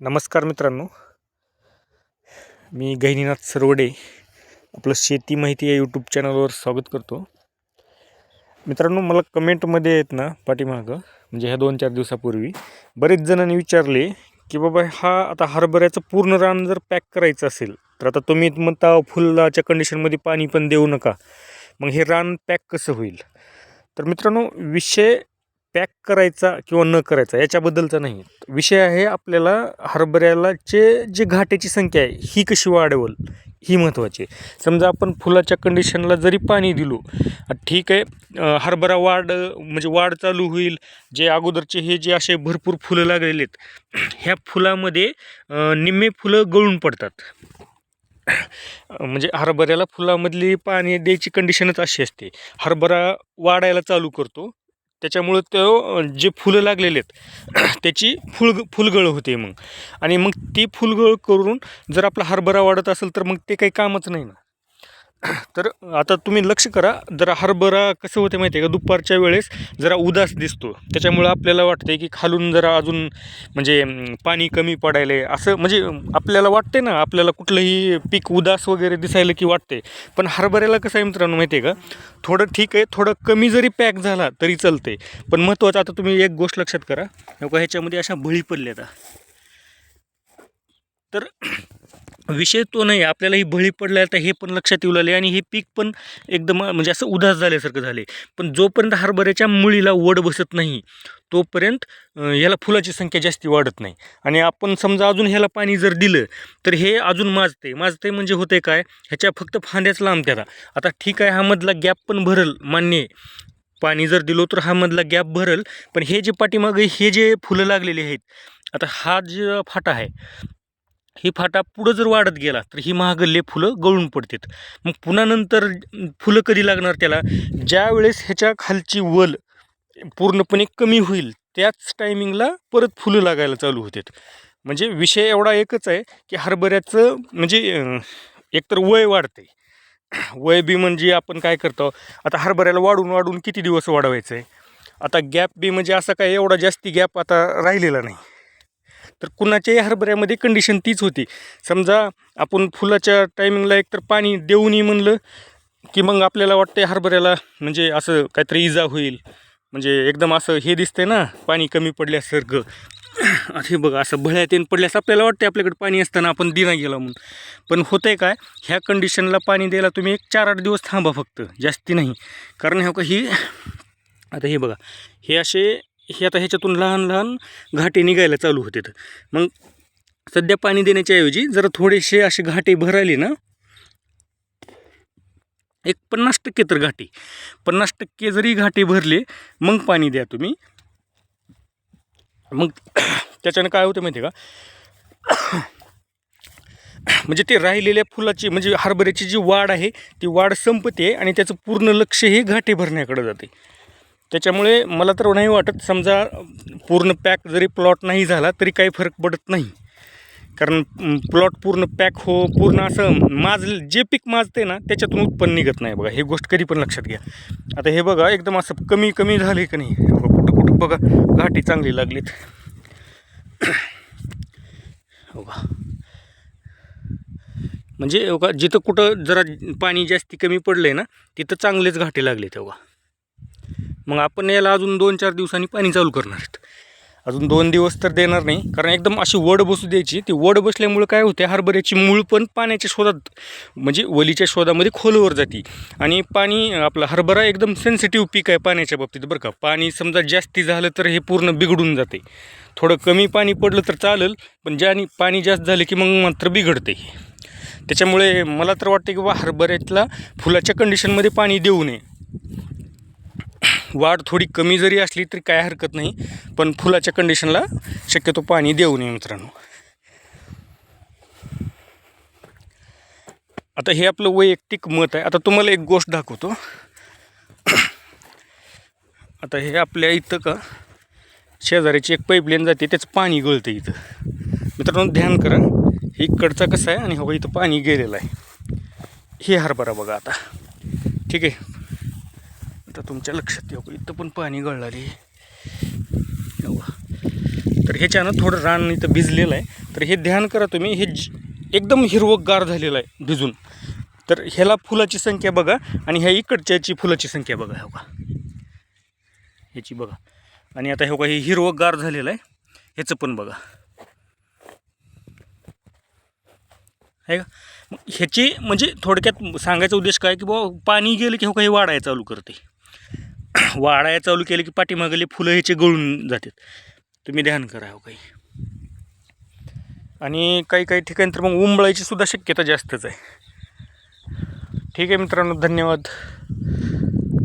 नमस्कार मित्रांनो. मी गहिनीनाथ सरवडे आपलं शेती माहिती या यूट्यूब चॅनलवर स्वागत करतो. मित्रांनो मला कमेंटमध्ये आहेत ना पाठीमागं म्हणजे ह्या दोन चार दिवसापूर्वी बरेच जणांनी विचारले की बाबा हा आता हरभऱ्याचं पूर्ण रान जर पॅक करायचं असेल तर आता तुम्ही म्हणता फुलाच्या कंडिशनमध्ये पाणी पण देऊ नका. मग हे रान पॅक कसं होईल? तर मित्रांनो विषय पॅक करायचा किंवा न करायचा याच्याबद्दलचा नाही. विषय आहे आपल्याला हरभऱ्यालाचे जे घाट्याची संख्या आहे ही कशी वाढवल ही महत्त्वाची आहे. समजा आपण फुलाच्या कंडिशनला जरी पाणी दिलो ठीक आहे हरभरा वाढ म्हणजे वाढ चालू होईल जे अगोदरचे हे जे असे भरपूर फुलं लागलेले आहेत ह्या फुलामध्ये निम्मे फुलं गळून पडतात. म्हणजे हरभऱ्याला फुलामधली पाणी द्यायची कंडिशनच अशी असते. हरभरा वाढायला चालू करतो त्याच्यामुळं तो जे फुलं लागलेले आहेत त्याची फुल फुलगळ होते मग. आणि मग ती फुलगळ करून जर आपला हरभरा वाढत असेल तर मग ते काही कामच नाही ना. तर आता तुम्ही लक्ष करा जरा हरभरा कसं होते माहिती आहे का? दुपारच्या वेळेस जरा उदास दिसतो. त्याच्यामुळं आपल्याला वाटते की खालून जरा अजून म्हणजे पाणी कमी पडायला आहे. असं म्हणजे आपल्याला वाटते ना आपल्याला कुठलंही पीक उदास वगैरे दिसायला की वाटते पण हरभऱ्याला कसं आहे मित्रांनो माहिती आहे का? थोडं ठीक आहे थोडं कमी जरी पॅक झाला तरी चालते पण महत्त्वाचं आता तुम्ही एक गोष्ट लक्षात करा. नको ह्याच्यामध्ये अशा बळी पडल्या आता तर विषय तो नाही आपल्याला ही बळी पडल्या तर हे पण लक्षात येऊ लागले आणि हे पीक पण एकदम म्हणजे असं उदास झाल्यासारखं झाले. पण जोपर्यंत हरभऱ्याच्या मुळीला वड बसत नाही तोपर्यंत ह्याला याला फुलाची संख्या जास्ती वाढत नाही. आणि आपण समजा अजून ह्याला पाणी जर दिलं तर हे अजून माजते माजते म्हणजे होते काय? ह्याच्या फक्त फांद्याच लांब त्याला. आता ठीक आहे हा मधला गॅप पण भरल मान्य आहे. पाणी जर दिलो तर हा मधला गॅप भरल पण हे जे पाठीमागे हे जे फुलं लागलेले आहेत आता हा जे फाटा आहे ही फाटा पुढं जर वाढत गेला तर ही महागल्ले फुलं गळून पडतात. मग पुन्हा नंतर फुलं कधी लागणार त्याला? ज्या वेळेस ह्याच्या खालची वल पूर्णपणे कमी होईल त्याच टायमिंगला परत फुलं लागायला चालू होतात. म्हणजे विषय एवढा एकच आहे की हरभऱ्याचं म्हणजे एकतर वय वाढते वय बी म्हणजे आपण काय करतो? आता हरभऱ्याला वाढून वाढून किती दिवस वाढवायचं आहे आता गॅप बी म्हणजे असा काय एवढा जास्ती गॅप आता राहिलेला नाही. तर कुणाच्याही हरभऱ्यामध्ये कंडिशन तीच होती. समजा आपण फुलाच्या टायमिंगला एकतर पाणी देऊनही म्हणलं की मग आपल्याला वाटते हरभऱ्याला म्हणजे असं काहीतरी इजा होईल. म्हणजे एकदम असं हे दिसतंय ना पाणी कमी पडल्यासारखं. आता हे बघा असं भळ्यात येऊन पडल्यास आपल्याला वाटते आपल्याकडे पाणी असताना आपण दिना गेला म्हणून. पण होतंय काय ह्या कंडिशनला पाणी द्यायला तुम्ही एक चार आठ दिवस थांबा फक्त जास्ती नाही. कारण ह्या का ही आता हे बघा हे असे हे आता ह्याच्यातून लहान लहान घाटे निघायला चालू होते मग सध्या पाणी देण्याच्या ऐवजी जर थोडेसे असे घाटे भरायले ना एक पन्नास टक्के तर घाटे. पन्नास टक्के जरी घाटे भरले मग पाणी द्या तुम्ही. मग त्याच्यानं काय होतं माहिती आहे का? म्हणजे ते राहिलेल्या फुलाची म्हणजे हरभऱ्याची जी वाढ आहे ती वाढ संपते आणि त्याचं पूर्ण लक्ष हे घाटे भरण्याकडे जाते. त्याच्यामुळे मला तर नाही वाटत समजा पूर्ण पॅक जरी प्लॉट नाही झाला तरी काही फरक पडत नाही. कारण प्लॉट पूर्ण पॅक हो पूर्ण असं माज जे पीक माजते ना त्याच्यातून उत्पन्न निघत नाही बघा. हे गोष्ट कधी पण लक्षात घ्या. आता हे बघा एकदम असं कमी कमी झाले का नाही? कुठं कुठं बघा घाटी चांगली लागलीत. हो का म्हणजे हो का जिथं कुठं जरा पाणी जास्ती कमी पडलं आहे ना तिथं चांगलेच घाटे लागले तेव्हा मग आपण याला अजून दोन चार दिवसांनी पाणी चालू करणार आहेत. अजून दोन दिवस तर देणार नाही कारण एकदम अशी वड बसू द्यायची. ती वड बसल्यामुळं काय होते हरभऱ्याची मूळ पण पाण्याच्या शोधात म्हणजे वलीच्या शोधामध्ये खोलवर जाते. आणि पाणी आपलं हरभरा एकदम सेन्सिटिव्ह पीक आहे पाण्याच्या बाबतीत बरं का. पाणी समजा जास्ती झालं तर हे पूर्ण बिघडून जाते. थोडं कमी पाणी पडलं तर चालेल पण ज्याने पाणी जास्त झालं की मग मात्र बिघडते. त्याच्यामुळे मला तर वाटतं की बा हरभऱ्यातला फुलाच्या कंडिशनमध्ये पाणी देऊ नये. वाढ थोडी कमी जरी असली तरी काय हरकत नाही पण फुलाच्या कंडिशनला शक्यतो पाणी देऊ नये मित्रांनो. आता हे आपलं वैयक्तिक मत आहे. आता तुम्हाला एक गोष्ट दाखवतो. आता हे आपल्या इथं का शेजाऱ्याची एक पाईपलाईन जाते त्याचं पाणी गळतं इथं. मित्रांनो ध्यान करा. हे इकडचा कसं आहे आणि हवा इथं पाणी गेलेलं आहे. हे हरभरा बघा आता. ठीक आहे? आता तुमच्या लक्षात येऊ इथं पण पाणी गळलं रे हो तर ह्याच्यानं थोडं रान इथं भिजलेलं आहे. तर हे ध्यान करा तुम्ही हे ज- एकदम हिरवगार झालेलं आहे भिजून. तर ह्याला फुलाची संख्या बघा आणि ह्या इकडच्याची फुलाची संख्या बघा हो का? ह्याची बघा. आणि आता हे बघा हे हिरवगार झालेलं आहे. ह्याचं पण बघा. आहे का? मग ह्याची म्हणजे थोडक्यात सांगायचा उद्देश काय की बाबा पाणी गेलं की हो काही वाढायला चालू करते. वाढायला चालू केलं की पाठीमागले फुलं ह्याचे गळून जातात. तुम्ही ध्यान करा हो काही. आणि काही काही ठिकाणी तर मग उंबळायची सुद्धा शक्यता जास्तच आहे. ठीक आहे मित्रांनो धन्यवाद.